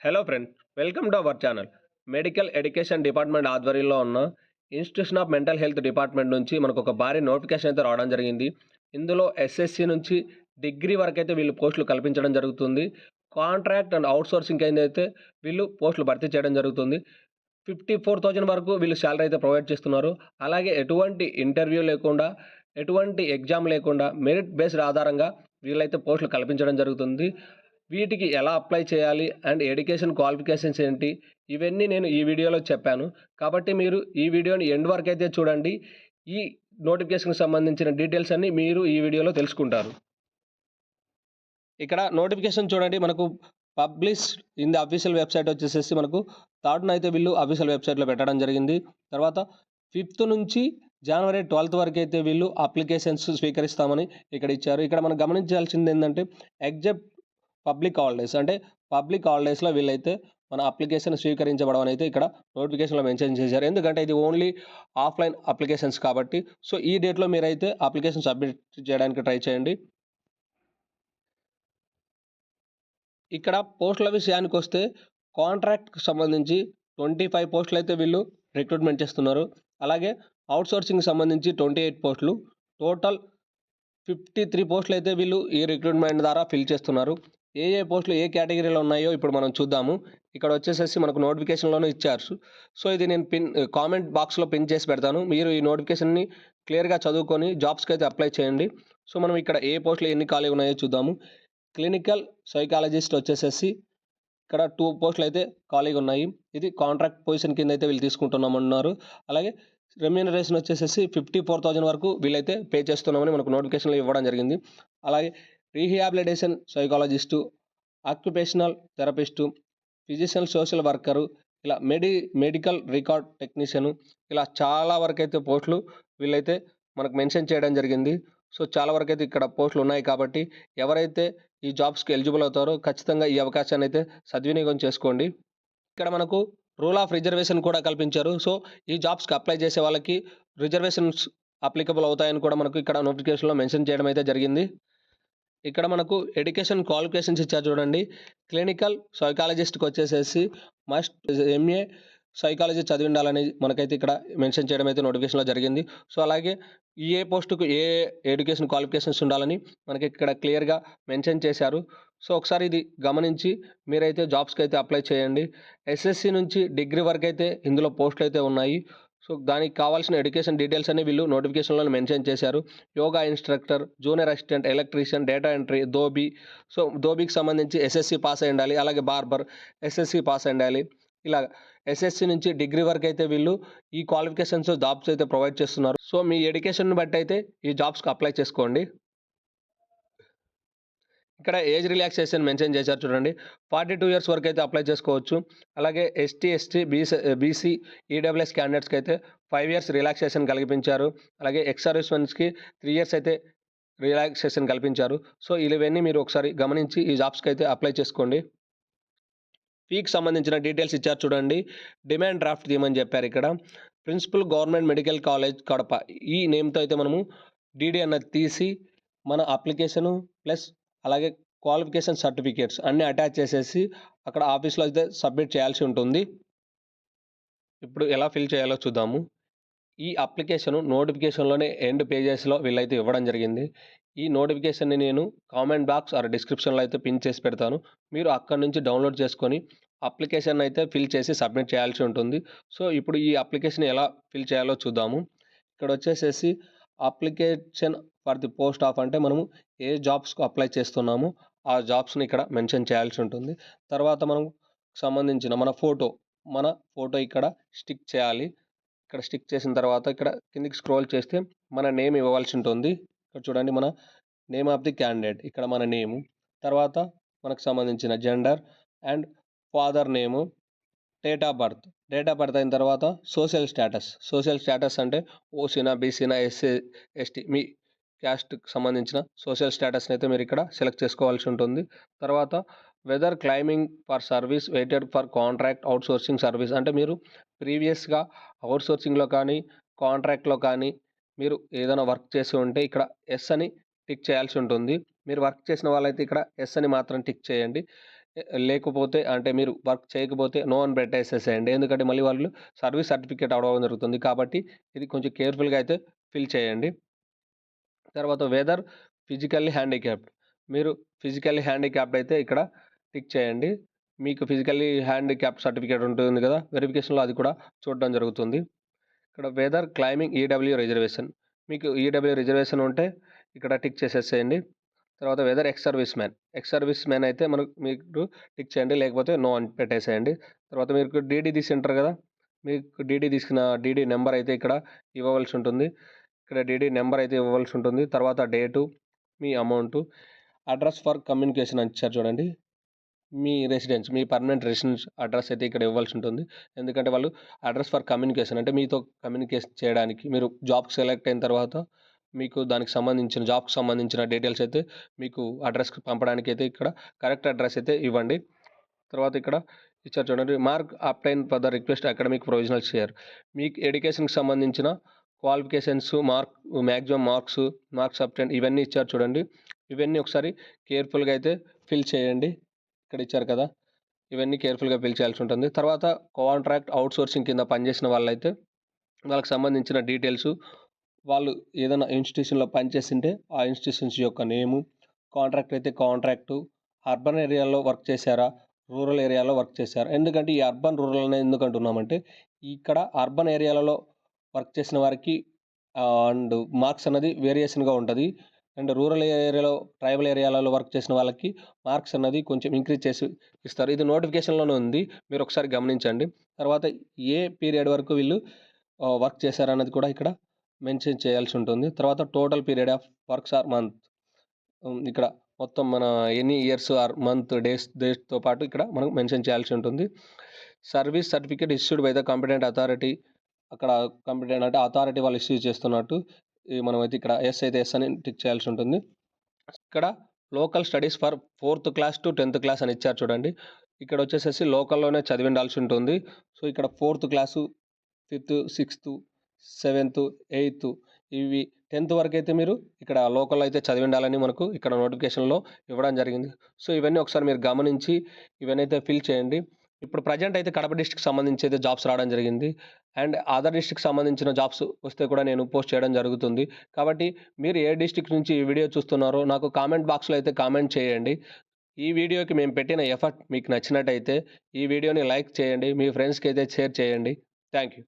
Hello friend welcome to our channel medical education department ఆధ్వర్యంలో ఉన్న institution of mental health department నుంచి మనకు ఒక భారీ నోటిఫికేషన్ అయితే రావడం జరిగింది. ఇందులో ఎస్ఎస్సి నుంచి డిగ్రీ వరకు అయితే వీళ్ళు పోస్టులు కల్పించడం జరుగుతుంది. కాంట్రాక్ట్ అండ్ అవుట్సోర్సింగ్ అయితే వీళ్ళు పోస్టులు భర్తీ చేయడం జరుగుతుంది. ఫిఫ్టీ ఫోర్ థౌజండ్ వరకు వీళ్ళు శాలరీ అయితే ప్రొవైడ్ చేస్తున్నారు. అలాగే ఎటువంటి ఇంటర్వ్యూ లేకుండా ఎటువంటి ఎగ్జామ్ లేకుండా మెరిట్ బేస్డ్ ఆధారంగా వీళ్ళైతే పోస్టులు కల్పించడం జరుగుతుంది. వీటికి ఎలా అప్లై చేయాలి అండ్ ఎడ్యుకేషన్ క్వాలిఫికేషన్స్ ఏంటి? ఇవన్నీ నేను ఈ వీడియోలో చెప్పాను. కాబట్టి మీరు ఈ వీడియోని ఎండ్ వరకు అయితే చూడండి. ఈ నోటిఫికేషన్కి సంబంధించిన డీటెయిల్స్ అన్ని మీరు ఈ వీడియోలో తెలుసుకుంటారు. ఇక్కడ నోటిఫికేషన్ చూడండి. మనకు publish in the official website వచ్చేసేసి మనకు థర్డ్న అయితే వీళ్ళు అఫీషియల్ వెబ్సైట్లో పెట్టడం జరిగింది. తర్వాత ఫిఫ్త్ నుంచి జనవరి ట్వెల్త్ వరకు అయితే వీళ్ళు అప్లికేషన్స్ స్వీకరిస్తామని ఇక్కడ ఇచ్చారు. ఇక్కడ మనం గమనించాల్సింది ఏంటంటే ఎగ్జెప్ట్ పబ్లిక్ హాలిడేస్. అంటే పబ్లిక్ హాలిడేస్లో వీళ్ళైతే మన అప్లికేషన్ స్వీకరించబడమని అయితే ఇక్కడ నోటిఫికేషన్లో మెన్షన్ చేశారు. ఎందుకంటే ఇది ఓన్లీ ఆఫ్లైన్ అప్లికేషన్స్ కాబట్టి. సో ఈ డేట్లో మీరైతే అప్లికేషన్ సబ్మిట్ చేయడానికి ట్రై చేయండి. ఇక్కడ పోస్టుల విషయానికి వస్తే కాంట్రాక్ట్కి సంబంధించి ట్వంటీ ఫైవ్ పోస్టులు అయితే వీళ్ళు రిక్రూట్మెంట్ చేస్తున్నారు. అలాగే అవుట్సోర్సింగ్కి సంబంధించి ట్వంటీ ఎయిట్ పోస్టులు. టోటల్ ఫిఫ్టీ త్రీ పోస్టులు అయితే వీళ్ళు ఈ రిక్రూట్మెంట్ ద్వారా ఫిల్ చేస్తున్నారు. ఏ ఏ పోస్టులు ఏ కేటగిరీలో ఉన్నాయో ఇప్పుడు మనం చూద్దాము. ఇక్కడ వచ్చేసేసి మనకు నోటిఫికేషన్లోనే ఇచ్చారు. సో ఇది నేను పిన్ కామెంట్ బాక్స్లో పిన్ చేసి పెడతాను. మీరు ఈ నోటిఫికేషన్ని క్లియర్గా చదువుకొని జాబ్స్కి అయితే అప్లై చేయండి. సో మనం ఇక్కడ ఏ పోస్టులు ఎన్ని ఖాళీ ఉన్నాయో చూద్దాము. క్లినికల్ సైకాలజిస్ట్ వచ్చేసేసి ఇక్కడ టూ పోస్టులు అయితే ఖాళీగా ఉన్నాయి. ఇది కాంట్రాక్ట్ పొజిషన్ కింద అయితే వీళ్ళు తీసుకుంటున్నామన్నారు అలాగే రెమ్యూనరేషన్ వచ్చేసేసి ఫిఫ్టీ ఫోర్ థౌజండ్ వరకు వీళ్ళైతే పే చేస్తున్నామని మనకు నోటిఫికేషన్లో ఇవ్వడం జరిగింది. అలాగే rehabilitation psychologist occupational therapist physician social worker ఇలా మెడి మెడికల్ రికార్డ్ టెక్నీషియను ఇలా చాలా వరకు అయితే పోస్టులు వీళ్ళైతే మనకు మెన్షన్ చేయడం జరిగింది. సో చాలా వరకు అయితే ఇక్కడ పోస్టులు ఉన్నాయి కాబట్టి ఎవరైతే ఈ జాబ్స్కి ఎలిజిబుల్ అవుతారో ఖచ్చితంగా ఈ అవకాశాన్ని అయితే సద్వినియోగం చేసుకోండి. ఇక్కడ మనకు రూల్ ఆఫ్ రిజర్వేషన్ కూడా కల్పించారు. సో ఈ జాబ్స్కి అప్లై చేసే వాళ్ళకి రిజర్వేషన్స్ అప్లికబుల్ అవుతాయని కూడా మనకు ఇక్కడ నోటిఫికేషన్లో మెన్షన్ చేయడం అయితే జరిగింది. ఇక్కడ మనకు ఎడ్యుకేషన్ క్వాలిఫికేషన్స్ ఇచ్చారు చూడండి. క్లినికల్ సైకాలజిస్ట్కి వచ్చేసేసి మస్ట్ ఎంఏ సైకాలజీ చదివి ఉండాలని మనకైతే ఇక్కడ మెన్షన్ చేయడం అయితే నోటిఫికేషన్లో జరిగింది. సో అలాగే ఏ పోస్టుకు ఏ ఎడ్యుకేషన్ క్వాలిఫికేషన్స్ ఉండాలని మనకి ఇక్కడ క్లియర్గా మెన్షన్ చేశారు. సో ఒకసారి ఇది గమనించి మీరైతే జాబ్స్కి అయితే అప్లై చేయండి. ఎస్ఎస్సి నుంచి డిగ్రీ వరకు అయితే ఇందులో పోస్టులు అయితే ఉన్నాయి. సో దానికి కావాల్సిన ఎడ్యుకేషన్ డీటెయిల్స్ అన్ని వీళ్ళు నోటిఫికేషన్లో మెన్షన్ చేశారు. Yoga instructor junior assistant electrician data entry dhobi so దోబీకి సంబంధించి ఎస్ఎస్సి పాస్ అయి ఉండాలి అలాగే బార్బర్ ఎస్ఎస్సి పాస్ అయి ఉండాలి ఇలా ఎస్ఎస్సి నుంచి డిగ్రీ వరకు అయితే వీళ్ళు ఈ క్వాలిఫికేషన్స్ జాబ్స్ అయితే ప్రొవైడ్ చేస్తున్నారు. సో మీ ఎడ్యుకేషన్ బట్టి అయితే ఈ జాబ్స్కి అప్లై చేసుకోండి. ఇక్కడ ఏజ్ రిలాక్సేషన్ మెన్షన్ చేశారు చూడండి. ఫార్టీ టూ ఇయర్స్ వరకు అయితే అప్లై చేసుకోవచ్చు. అలాగే ST ST BC BC EWS క్యాండిడేట్స్కి అయితే ఫైవ్ ఇయర్స్ రిలాక్సేషన్ కల్పించారు. అలాగే ఎక్స్ఆర్ఎస్ వన్స్కి త్రీ ఇయర్స్ అయితే రిలాక్సేషన్ కల్పించారు. సో ఇవన్నీ మీరు ఒకసారి గమనించి ఈ జాబ్స్కి అయితే అప్లై చేసుకోండి. ఫీకి సంబంధించిన డీటెయిల్స్ ఇచ్చారు చూడండి. డిమాండ్ డ్రాఫ్ట్ తీయమని చెప్పారు ఇక్కడ. Principal government medical college Kadapa. ఈ నేమ్తో అయితే మనము డీడీ అన్నది తీసి మన అప్లికేషను ప్లస్ అలాగే క్వాలిఫికేషన్ సర్టిఫికేట్స్ అన్నీ అటాచ్ చేసేసి అక్కడ ఆఫీస్లో అయితే సబ్మిట్ చేయాల్సి ఉంటుంది. ఇప్పుడు ఎలా ఫిల్ చేయాలో చూద్దాము. ఈ అప్లికేషన్ నోటిఫికేషన్లోనే ఎండ్ పేజెస్లో వీళ్ళైతే ఇవ్వడం జరిగింది. ఈ నోటిఫికేషన్ని నేను కామెంట్ బాక్స్ ఆర్ డిస్క్రిప్షన్లో అయితే పిన్ చేసి పెడతాను. మీరు అక్కడ నుంచి డౌన్లోడ్ చేసుకొని అప్లికేషన్ అయితే ఫిల్ చేసి సబ్మిట్ చేయాల్సి ఉంటుంది. సో ఇప్పుడు ఈ అప్లికేషన్ ఎలా ఫిల్ చేయాలో చూద్దాము. ఇక్కడ వచ్చేసేసి application for the post of అంటే మనము ఏ జాబ్స్కు అప్లై చేస్తున్నామో ఆ జాబ్స్ని ఇక్కడ మెన్షన్ చేయాల్సి ఉంటుంది. తర్వాత మనం సంబంధించిన మన ఫోటో మన ఫోటో ఇక్కడ స్టిక్ చేయాలి. ఇక్కడ స్టిక్ చేసిన తర్వాత ఇక్కడ కిందికి స్క్రోల్ చేస్తే మన నేమ్ ఇవ్వవలసి ఉంటుంది. ఇక్కడ చూడండి మన నేమ్ ఆఫ్ ది క్యాండిడేట్ ఇక్కడ మన నేము. తర్వాత మనకు సంబంధించిన gender and father name. Date of birth date of birth అయిన తర్వాత సోషల్ స్టేటస్ సోషల్ స్టేటస్ అంటే ఓసీనా బీసీనా ఎస్సీ ఎస్టీ మీ క్యాస్ట్కి సంబంధించిన సోషల్ స్టేటస్ని అయితే మీరు ఇక్కడ సెలెక్ట్ చేసుకోవాల్సి ఉంటుంది. తర్వాత whether claiming for service weighted for contract outsourcing service అంటే మీరు ప్రీవియస్గా అవుట్సోర్సింగ్లో కానీ కాంట్రాక్ట్లో కానీ మీరు ఏదైనా వర్క్ చేసి ఉంటే ఇక్కడ ఎస్ అని టిక్ చేయాల్సి ఉంటుంది. మీరు వర్క్ చేసిన వాళ్ళైతే ఇక్కడ ఎస్ అని మాత్రం టిక్ చేయండి. లేకపోతే అంటే మీరు వర్క్ చేయకపోతే నో అని పెట్టేసేసేయండి. ఎందుకంటే మళ్ళీ వాళ్ళు సర్వీస్ సర్టిఫికేట్ అవ్వడం జరుగుతుంది కాబట్టి ఇది కొంచెం కేర్ఫుల్గా అయితే ఫిల్ చేయండి. తర్వాత వెదర్ ఫిజికల్లీ హ్యాండిక్యాప్డ్. మీరు ఫిజికల్లీ హ్యాండిక్యాప్డ్ అయితే ఇక్కడ టిక్ చేయండి. మీకు ఫిజికల్లీ హ్యాండిక్యాప్ సర్టిఫికేట్ ఉంటుంది కదా వెరిఫికేషన్లో అది కూడా చూడడం జరుగుతుంది. ఇక్కడ వెదర్ క్లైమింగ్ ఈడబ్ల్యూ రిజర్వేషన్. మీకు ఈడబ్ల్యూ రిజర్వేషన్ ఉంటే ఇక్కడ టిక్ చేసేసేయండి. తర్వాత whether ex service man ex service man అయితే మనకు మీకు టిక్ చేయండి లేకపోతే నో అని పెట్టేసేయండి. తర్వాత మీకు డీడీ తీసింటారు కదా మీకు డీడీ తీసుకున్న డీడీ నెంబర్ అయితే ఇక్కడ ఇవ్వవలసి ఉంటుంది. ఇక్కడ డీడీ నెంబర్ అయితే ఇవ్వవలసి ఉంటుంది. తర్వాత డేటు మీ అమౌంట్ అడ్రస్ ఫర్ కమ్యూనికేషన్ అని ఇచ్చారు చూడండి. మీ రెసిడెన్స్ మీ పర్మనెంట్ రెసిడెన్స్ అడ్రస్ అయితే ఇక్కడ ఇవ్వాల్సి ఉంటుంది. ఎందుకంటే వాళ్ళు అడ్రస్ ఫర్ కమ్యూనికేషన్ అంటే మీతో కమ్యూనికేషన్ చేయడానికి మీరు జాబ్ సెలెక్ట్ అయిన తర్వాత మీకు దానికి సంబంధించిన జాబ్కి సంబంధించిన డీటెయిల్స్ అయితే మీకు అడ్రస్కి పంపడానికి అయితే ఇక్కడ కరెక్ట్ అడ్రస్ అయితే ఇవ్వండి. తర్వాత ఇక్కడ ఇచ్చారు చూడండి mark obtained for the request academic provisional share. మీకు ఎడ్యుకేషన్కి సంబంధించిన qualifications mark maximum marks marks obtained ఇవన్నీ ఇచ్చారు చూడండి. ఇవన్నీ ఒకసారి కేర్ఫుల్గా అయితే ఫిల్ చేయండి. ఇక్కడ ఇచ్చారు కదా ఇవన్నీ కేర్ఫుల్గా ఫిల్ చేయాల్సి ఉంటుంది. తర్వాత కాంట్రాక్ట్ అవుట్సోర్సింగ్ కింద పనిచేసిన వాళ్ళైతే వాళ్ళకి సంబంధించిన డీటెయిల్స్ వాళ్ళు ఏదైనా ఇన్స్టిట్యూషన్లో పనిచేసింటే ఆ ఇన్స్టిట్యూషన్స్ యొక్క నేము కాంట్రాక్ట్ అయితే కాంట్రాక్టు అర్బన్ ఏరియాలో వర్క్ చేశారా రూరల్ ఏరియాలో వర్క్ చేశారా? ఎందుకంటే ఈ అర్బన్ రూరల్ అనేది ఎందుకు అంటున్నామంటే ఇక్కడ అర్బన్ ఏరియాలలో వర్క్ చేసిన వారికి అండ్ మార్క్స్ అనేది వేరియేషన్గా ఉంటుంది. అండ్ రూరల్ ఏరియాలో ట్రైబల్ ఏరియాలలో వర్క్ చేసిన వాళ్ళకి మార్క్స్ అన్నది కొంచెం ఇంక్రీజ్ చేసి ఇస్తారు. ఇది నోటిఫికేషన్లోనే ఉంది. మీరు ఒకసారి గమనించండి. తర్వాత ఏ పీరియడ్ వరకు వీళ్ళు వర్క్ చేశారన్నది కూడా ఇక్కడ మెన్షన్ చేయాల్సి ఉంటుంది. తర్వాత total period of works or month. ఇక్కడ మొత్తం మన ఎన్ని ఇయర్స్ ఆర్ మంత్ డేస్ డేస్తో పాటు ఇక్కడ మనం మెన్షన్ చేయాల్సి ఉంటుంది. Service certificate issued by the competent authority అక్కడ కాంపిటెంట్ అంటే అథారిటీ వాళ్ళు ఇష్యూ చేస్తున్నట్టు మనమైతే ఇక్కడ ఎస్ అయితే ఎస్ అని టిక్ చేయాల్సి ఉంటుంది. ఇక్కడ local studies for fourth class to tenth class అని ఇచ్చారు చూడండి. ఇక్కడ వచ్చేసేసి లోకల్లోనే చదివి ఉండాల్సి ఉంటుంది. సో ఇక్కడ fourth class fifth sixth seventh eighth ఇవి టెన్త్ వరకు అయితే మీరు ఇక్కడ లోకల్ అయితే చదివి ఉండాలని మనకు ఇక్కడ నోటిఫికేషన్లో ఇవ్వడం జరిగింది. సో ఇవన్నీ ఒకసారి మీరు గమనించి ఇవన్నీ అయితే ఫిల్ చేయండి. ఇప్పుడు ప్రజెంట్ అయితే కడప డిస్టిక్ సంబంధించి అయితే జాబ్స్ రావడం జరిగింది. అండ్ అదర్ డిస్ట్రిక్ట్ సంబంధించిన జాబ్స్ వస్తే కూడా నేను పోస్ట్ చేయడం జరుగుతుంది. కాబట్టి మీరు ఏ డిస్ట్రిక్ట్ నుంచి ఈ వీడియో చూస్తున్నారో నాకు కామెంట్ బాక్స్లో అయితే కామెంట్ చేయండి. ఈ వీడియోకి మేము పెట్టిన ఎఫర్ట్ మీకు నచ్చినట్టయితే ఈ వీడియోని లైక్ చేయండి. మీ ఫ్రెండ్స్కి అయితే షేర్ చేయండి. Thank you